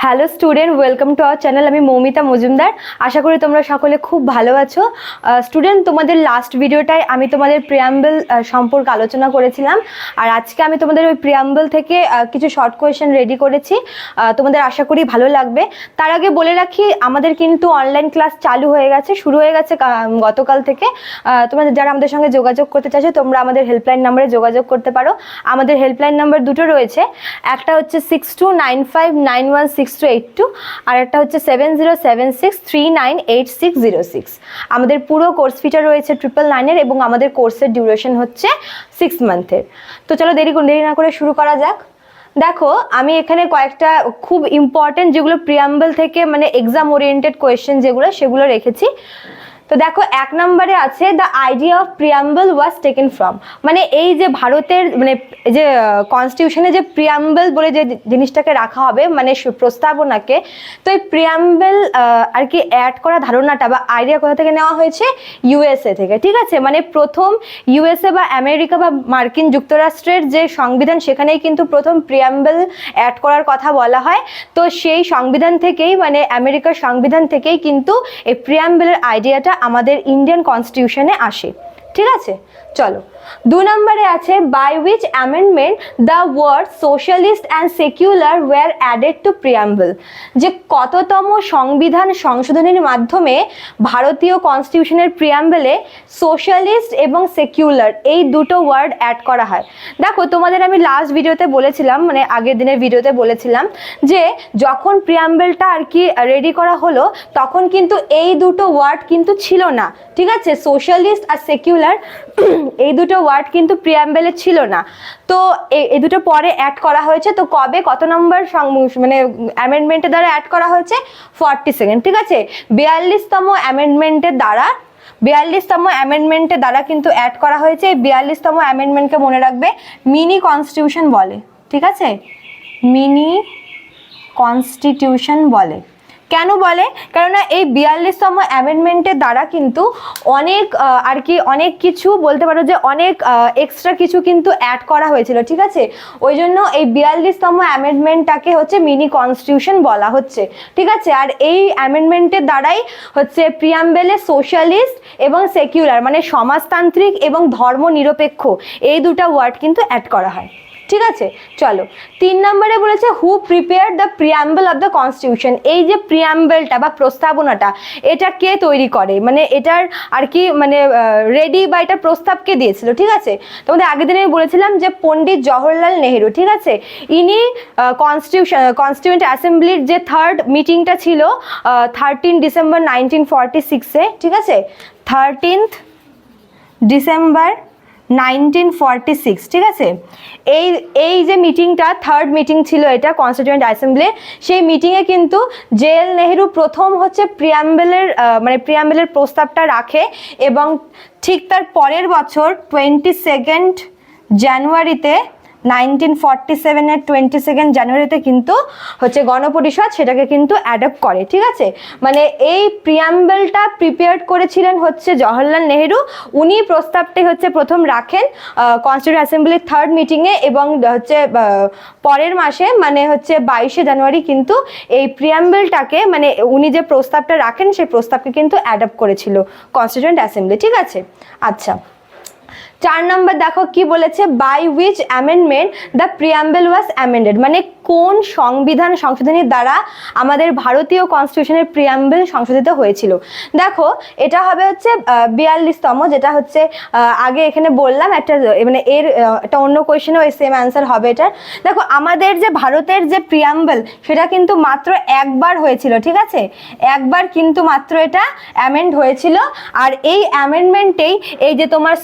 Hello student, welcome to our channel. আমি মৌমিতা মজুমদার। আশা করি তোমরা সকলে খুব ভালো আছো। স্টুডেন্ট, তোমাদের লাস্ট ভিডিওটায় আমি তোমাদের প্রিয়াম্বল সম্পর্কে আলোচনা করেছিলাম। আর আজকে আমি তোমাদের ওই প্রিয়াম্বল থেকে কিছু শর্ট কোয়েশ্চেন রেডি করেছি। তোমাদের আশা করি ভালো লাগবে। তার আগে বলে রাখি, আমাদের কিন্তু অনলাইন ক্লাস চালু হয়ে গেছে, শুরু হয়ে গেছে গতকাল থেকে। তোমরা যারা আমাদের সঙ্গে যোগাযোগ করতে চাইছো, তোমরা আমাদের হেল্পলাইন নাম্বারে যোগাযোগ করতে পারো। আমাদের হেল্পলাইন নাম্বার দুটো রয়েছে। একটা হচ্ছে six two nine five nine one six two eight two আর একটা হচ্ছে seven zero seven six three nine eight six zero six আমাদের পুরো কোর্স ফিটা রয়েছে ট্রিপল নাইনের এবং আমাদের কোর্সের ডিউরেশন হচ্ছে সিক্স মান্থের তো চলো দেরি দেরি না করে শুরু করা যাক। দেখো, আমি এখানে কয়েকটা খুব ইম্পর্টেন্ট যেগুলো প্রিয়াম্বল থেকে মানে এক্সাম ওরিয়েন্টেড কোয়েশ্চেন যেগুলো, সেগুলো রেখেছি। তো দেখো, এক নম্বরে আছে the idea of preamble was taken from মানে এই যে ভারতের মানে যে কনস্টিটিউশনে যে প্রিয়াম্বল বলে যে জিনিসটাকে রাখা হবে মানে প্রস্তাবনাকে, তো এই প্রিয়াম্বল আর কি অ্যাড করা ধারণাটা বা আইডিয়া কোথা থেকে নেওয়া হয়েছে? ইউএসএ থেকে, ঠিক আছে? মানে প্রথম ইউএসএ বা আমেরিকা বা মার্কিন যুক্তরাষ্ট্রের যে সংবিধান, সেখানেই কিন্তু প্রথম প্রিয়াম্বল অ্যাড করার কথা বলা হয়। তো সেই সংবিধান থেকেই মানে আমেরিকার সংবিধান থেকেই কিন্তু এই প্রিয়াম্বলের আইডিয়াটা আমাদের ইন্ডিয়ান কনস্টিটিউশনে আসে। ঠিক আছে? চলো। দু নম্বরে আছে by which amendment the word socialist and secular were added to preamble যে কততম সংবিধান সংশোধনের মাধ্যমে ভারতীয় কনস্টিটিউশনের প্রিয়াম্বলে সোশ্যালিস্ট এবং সেকুলার এই দুটো ওয়ার্ড অ্যাড করা হয়। দেখো, তোমাদের আমি লাস্ট ভিডিওতে বলেছিলাম মানে আগের দিনের ভিডিওতে বলেছিলাম যে যখন প্রিয়াম্বলটা আর কি রেডি করা হলো, তখন কিন্তু এই দুটো ওয়ার্ড কিন্তু ছিল না। ঠিক আছে? সোশ্যালিস্ট আর সেকুলার এই দুটো ওয়ার্ড কিন্তু প্রিয়াম্বেলে ছিল না। তো এই দুটো পরে অ্যাড করা হয়েছে। তো কবে, কত নম্বর মানে অ্যামেন্ডমেন্টের দ্বারা অ্যাড করা হয়েছে? ফর্টি সেকেন্ড ঠিক আছে? বিয়াল্লিশতম অ্যামেন্ডমেন্টের দ্বারা, বিয়াল্লিশতম অ্যামেন্ডমেন্টের দ্বারা কিন্তু অ্যাড করা হয়েছে। এই বিয়াল্লিশতম অ্যামেন্ডমেন্টকে মনে রাখবে? মিনি কনস্টিটিউশন বলে, ঠিক আছে? মিনি কনস্টিটিউশন বলে। কেন বলে? কেননা এই বিয়াল্লিশতম অ্যামেন্ডমেন্টের দ্বারা কিন্তু অনেক আর কি অনেক কিছু বলতে পারো যে অনেক এক্সট্রা কিছু কিন্তু অ্যাড করা হয়েছিল, ঠিক আছে? ওই জন্য এই বিয়াল্লিশতম অ্যামেন্ডমেন্টটাকে হচ্ছে মিনি কনস্টিটিউশন বলা হচ্ছে, ঠিক আছে? আর এই অ্যামেন্ডমেন্টের দ্বারাই হচ্ছে প্রিয়াম্বেলে সোশ্যালিস্ট এবং সেকুলার মানে সমাজতান্ত্রিক এবং ধর্মনিরপেক্ষ, এই দুটো ওয়ার্ড কিন্তু অ্যাড করা হয়। ঠিক আছে? চলো, তিন নম্বরে বলেছে who prepare the preamble of the constitution এই যে প্রিয়াম্বলটা বা প্রস্তাবনাটা, এটা কে তৈরি করে? মানে এটার আর কি মানে রেডি বা এটার প্রস্তাব কে দিয়েছিল? ঠিক আছে? তোমাদের আগের দিনে বলেছিলাম যে পণ্ডিত জওহরলাল নেহেরু, ঠিক আছে? ইনি কনস্টিটিউশন কনস্টিটিউন্ট অ্যাসেম্বলির যে থার্ড মিটিংটা ছিল থার্টিন ডিসেম্বর নাইনটিন ফর্টি সিক্সে ঠিক আছে? Thirteenth December nineteen forty six, ঠিক আছে? এই এই যে মিটিংটা থার্ড মিটিং ছিল এটা কনস্টিটিউয়েন্ট অ্যাসেম্বলি সেই মিটিংয়ে কিন্তু জেল এল নেহেরু প্রথম হচ্ছে প্রিয়াম্বেলের মানে প্রিয়াম্বেলের প্রস্তাবটা রাখে এবং ঠিক তার পরের বছর টোয়েন্টি সেকেন্ড জানুয়ারিতে নাইনটিন ফর্টি সেভেনের টোয়েন্টি সেকেন্ড জানুয়ারিতে কিন্তু হচ্ছে গণপরিষদ সেটাকে কিন্তু অ্যাডপ্ট করে, ঠিক আছে? মানে এই প্রিয়াম্বলটা প্রিপেয়ার করেছিলেন হচ্ছে জওহরলাল নেহেরু। উনি প্রস্তাবটি হচ্ছে প্রথম রাখেন কনস্টিটিউট অ্যাসেম্বলির থার্ড মিটিংয়ে এবং হচ্ছে পরের মাসে মানে হচ্ছে বাইশে জানুয়ারি কিন্তু এই প্রিয়াম্বলটাকে মানে উনি যে প্রস্তাবটা রাখেন, সেই প্রস্তাবকে কিন্তু অ্যাডপ্ট করেছিল কনস্টিটিউয়েন্ট অ্যাসেম্বলি ঠিক আছে? আচ্ছা চার নম্বর দেখো কি বলেছে? By which amendment the preamble was amended মানে কোন সংবিধান সংশোধনীর দ্বারা আমাদের ভারতীয় কনস্টিটিউশনের প্রিয়াম্বেল সংশোধিত হয়েছিল? দেখো, এটা হবে হচ্ছে বিয়াল্লিশতম, যেটা হচ্ছে আগে এখানে বললাম, একটা মানে এর একটা অন্য কোয়েশনেও সেম অ্যান্সার হবে এটার। দেখো, আমাদের যে ভারতের যে প্রিয়াম্বেল সেটা কিন্তু মাত্র একবার হয়েছিল, ঠিক আছে? একবার কিন্তু মাত্র এটা অ্যামেন্ড হয়েছিল। আর এই অ্যামেন্ডমেন্টেই এই যে তোমার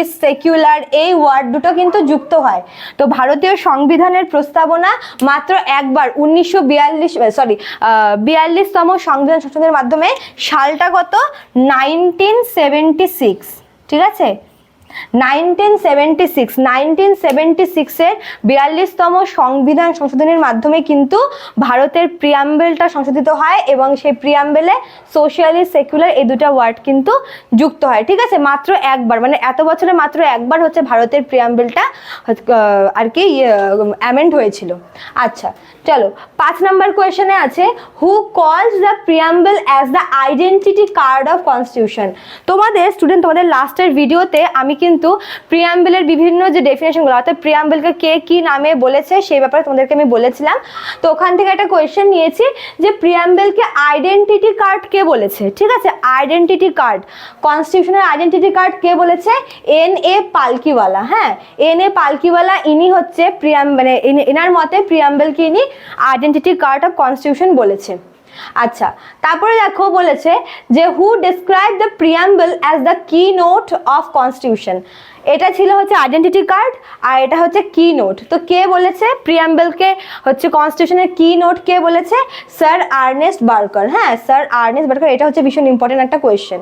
সোশ্যালিস্ট সেকুলার এই ওয়ার্ড দুটো কিন্তু যুক্ত হয়। তো ভারতীয় সংবিধানের প্রস্তাবনা মাত্র একবার উনিশশো বিয়াল্লিশ সরি বিয়াল্লিশতম সংবিধান সংশোধনের মাধ্যমে সালটা কত নাইনটিন সেভেন্টি সিক্স, ঠিক আছে? Nineteen seventy six, nineteen seventy সিক্সের বিয়াল্লিশতম সংবিধান সংশোধনের মাধ্যমে কিন্তু ভারতের প্রিয়াম্বেলটা সংশোধিত হয় এবং সেই প্রিয়াম্বেলে সোশ্যালিস্ট সেকুলার এই দুটো ওয়ার্ড কিন্তু যুক্ত হয়। ঠিক আছে? মাত্র একবার মানে এত বছরে মাত্র একবার হচ্ছে ভারতের প্রিয়াম্বেলটা আর কি অ্যামেন্ড হয়েছিল। আচ্ছা চলো, পাঁচ নাম্বার কোয়েশনে আছে who calls the preamble as the identity card of constitution তোমাদের স্টুডেন্ট তোমাদের লাস্টের ভিডিওতে আমি কিন্তু প্রিয়াম্বেলের বিভিন্ন যে ডেফিনেশনগুলো অর্থাৎ প্রিয়াম্বেলকে কে কি নামে বলেছে, সেই ব্যাপারে তোমাদেরকে আমি বলেছিলাম। তো ওখান থেকে একটা কোয়েশ্চেন নিয়েছি যে প্রিয়াম্বেলকে আইডেন্টিটি কার্ড কে বলেছে? ঠিক আছে? আইডেন্টিটি কার্ড কনস্টিটিউশনের আইডেন্টিটি কার্ড কে বলেছে? এন এ পালকিওয়ালা হ্যাঁ? এন এ পালকিওয়ালা ইনি হচ্ছে প্রিয়াম মানে এনার মতে প্রিয়াম্বেলকে ইনি আইডেন্টিটি কার্ড অফ কনস্টিটিউশন বলেছে। আচ্ছা তারপরে দেখো বলেছে যে who describe the preamble as the keynote of constitution এটা ছিল হচ্ছে আইডেন্টিটি কার্ড আর এটা হচ্ছে কি নোট তো কে বলেছে? প্রিয়াম্বলকে হচ্ছে কনস্টিটিউশনের কি নোট কে বলেছে? স্যার আর্নেস্ট বার্কার হ্যাঁ স্যার আর্নেস্ট বার্কার এটা হচ্ছে ভীষণ ইম্পর্টেন্ট একটা কোয়েশ্চেন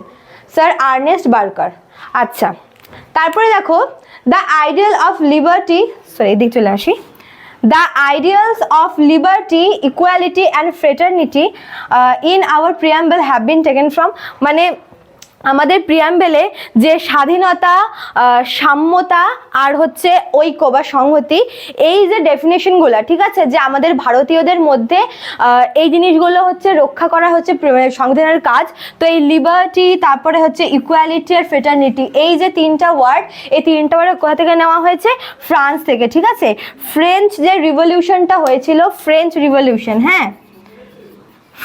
স্যার আর্নেস্ট বার্কার আচ্ছা তারপরে দেখো the ideal of liberty sorry এদিক চলে আসি। The ideals of liberty equality and fraternity uh, in our preamble have been taken from মানে আমাদের প্রিয়াম্বেলে যে স্বাধীনতা সাম্যতা আর হচ্ছে ঐক্য বা সংহতি, এই যে ডেফিনেশনগুলো ঠিক আছে? যে আমাদের ভারতীয়দের মধ্যে এই জিনিসগুলো হচ্ছে রক্ষা করা হচ্ছে সংবিধানের কাজ। তো এই লিবার্টি তারপরে হচ্ছে ইকুয়ালিটি আর ফ্রেটার্নিটি এই যে তিনটা ওয়ার্ড এই তিনটা ওয়ার্ড কোথা থেকে নেওয়া হয়েছে? ফ্রান্স থেকে, ঠিক আছে? ফ্রেঞ্চ যে রিভলিউশনটা হয়েছিল, ফ্রেঞ্চ রিভলিউশন হ্যাঁ?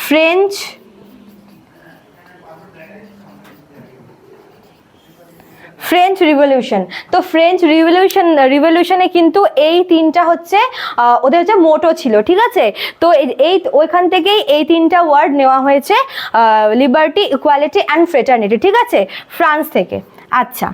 ফ্রেঞ্চ ফ্রেঞ্চ রিভলিউশন তো ফ্রেঞ্চ রিভলিউশন রিভলিউশনে কিন্তু এই তিনটা হচ্ছে ওদের হচ্ছে মোটো ছিল, ঠিক আছে? তো এই- ওইখান থেকেই এই তিনটা ওয়ার্ড নেওয়া হয়েছে লিবার্টি ইকুয়ালিটি অ্যান্ড ফ্রেটার্নিটি ঠিক আছে? ফ্রান্স থেকে। আচ্ছা।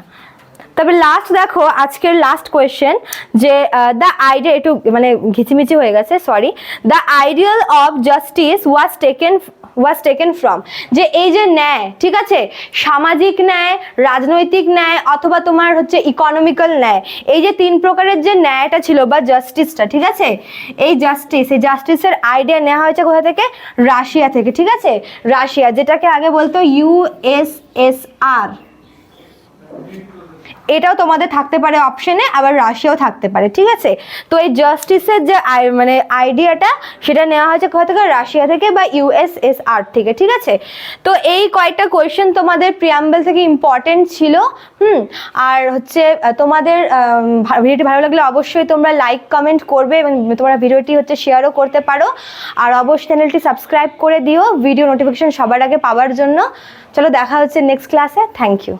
তবে লাস্ট দেখো, আজকের লাস্ট কোয়েশ্চেন যে দ্য আইডিয়া একটু মানে ঘিচিমিচি হয়ে গেছে sorry the ideal of justice was taken was taken from যে এই যে ন্যায়, ঠিক আছে? সামাজিক ন্যায়, রাজনৈতিক ন্যায়, অথবা তোমার হচ্ছে ইকোনমিক্যাল ন্যায়, এই যে তিন প্রকারের যে ন্যায়টা ছিল বা জাস্টিসটা ঠিক আছে? এই জাস্টিস এই জাস্টিসের আইডিয়া নেওয়া হয়েছে কোথা থেকে? রাশিয়া থেকে, ঠিক আছে? রাশিয়া, যেটাকে আগে বলতো ইউএসএসআর এটাও তোমাদের থাকতে পারে অপশনে আবার রাশিয়াও থাকতে পারে, ঠিক আছে? তো এই জাস্টিসের যে মানে আইডিয়াটা সেটা নেওয়া হয়েছে কোথা থেকে? রাশিয়া থেকে বা ইউএসএসআর থেকে, ঠিক আছে? তো এই কয়েকটা কোয়েশ্চেন তোমাদের প্রিয়াম্বেল থেকে ইম্পর্টেন্ট ছিল, হুম? আর হচ্ছে তোমাদের ভিডিওটি ভালো লাগলে অবশ্যই তোমরা লাইক কমেন্ট করবে এবং তোমরা ভিডিওটি হচ্ছে শেয়ারও করতে পারো। আর অবশ্যই চ্যানেলটি সাবস্ক্রাইব করে দিও ভিডিও নোটিফিকেশন সবার আগে পাওয়ার জন্য। চলো দেখা হচ্ছে নেক্সট ক্লাসে থ্যাংক ইউ